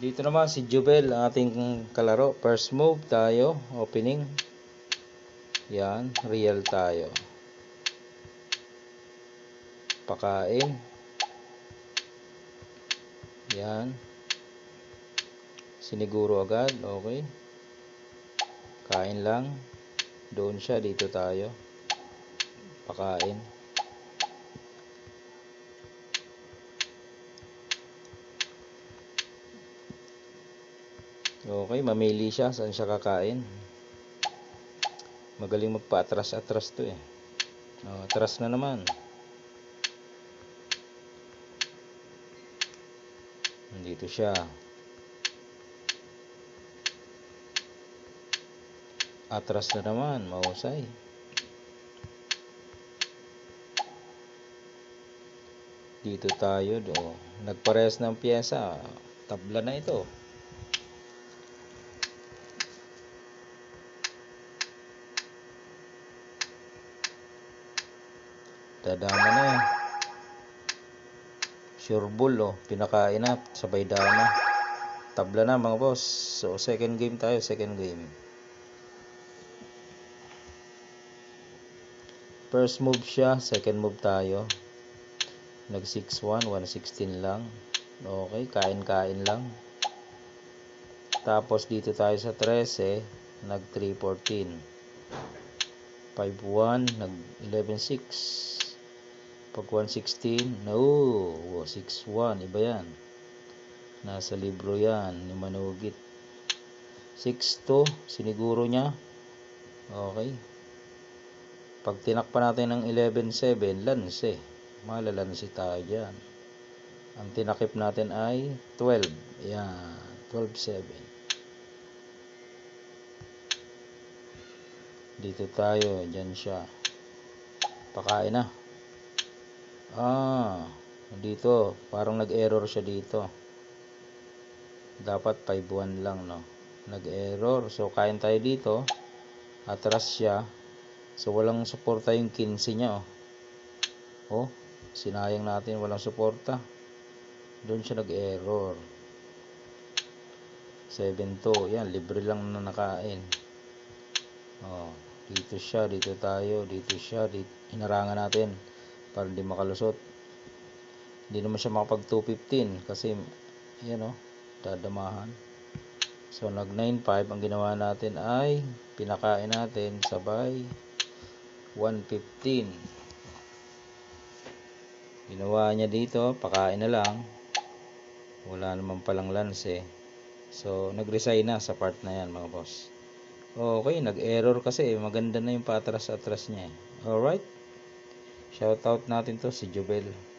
Dito naman si Jubel, ang ating kalaro. First move tayo, opening. Yan, real tayo. Pakain. Yan. Siniguro agad, okay. Kain lang. Doon siya, dito tayo. Pakain. Okay, mamili siya saan siya kakain. Magaling magpa-atras-atras to eh. Oh, atras na naman. Dito siya. Atras na naman, mahusay. Dito tayo do. Nagpares ng pyesa. Tabla na ito. Dadama na eh. Sure bull oh. Pinakain na. Sabay dama. Tabla na mga boss. So second game tayo. Second game. First move siya. Second move tayo. Nag 6-1. 116 lang. Okay. Kain-kain lang. Tapos dito tayo sa 13. Nag 314. 5-1. Nag 11-6. Pag 116, no, 6-1, iba yan. Nasa libro yan, ni Manugit. 6-2, siniguro niya. Okay. Pag tinakpan natin ng 11-7, lanse. Malalansi tayo dyan. Ang tinakip natin ay 12. Yan, 12-7. Dito tayo, dyan siya. Pakain na. Ah, dito, parang nag-error siya dito. Dapat 5-1 lang, no? Nag-error. So, kain tayo dito. Atras siya. So, walang suporta yung 15 niya, oh. Oh, sinayang natin, walang suporta. Doon siya nag-error. 7-2. Yan, libre lang na nakain. Oh, dito siya, dito tayo, dito siya, dito. Inarangan natin para hindi makalusot. Hindi naman siya makapag 215 kasi yan o dadamahan. So nag 95 ang ginawa natin ay pinakain natin sabay 115 ginawa niya dito pakain na lang. Wala naman palang lance so nag resign na sa part na yan mga boss. Okay nag error kasi maganda na yung patras atras niya eh. alright Shoutout natin to si Jubel.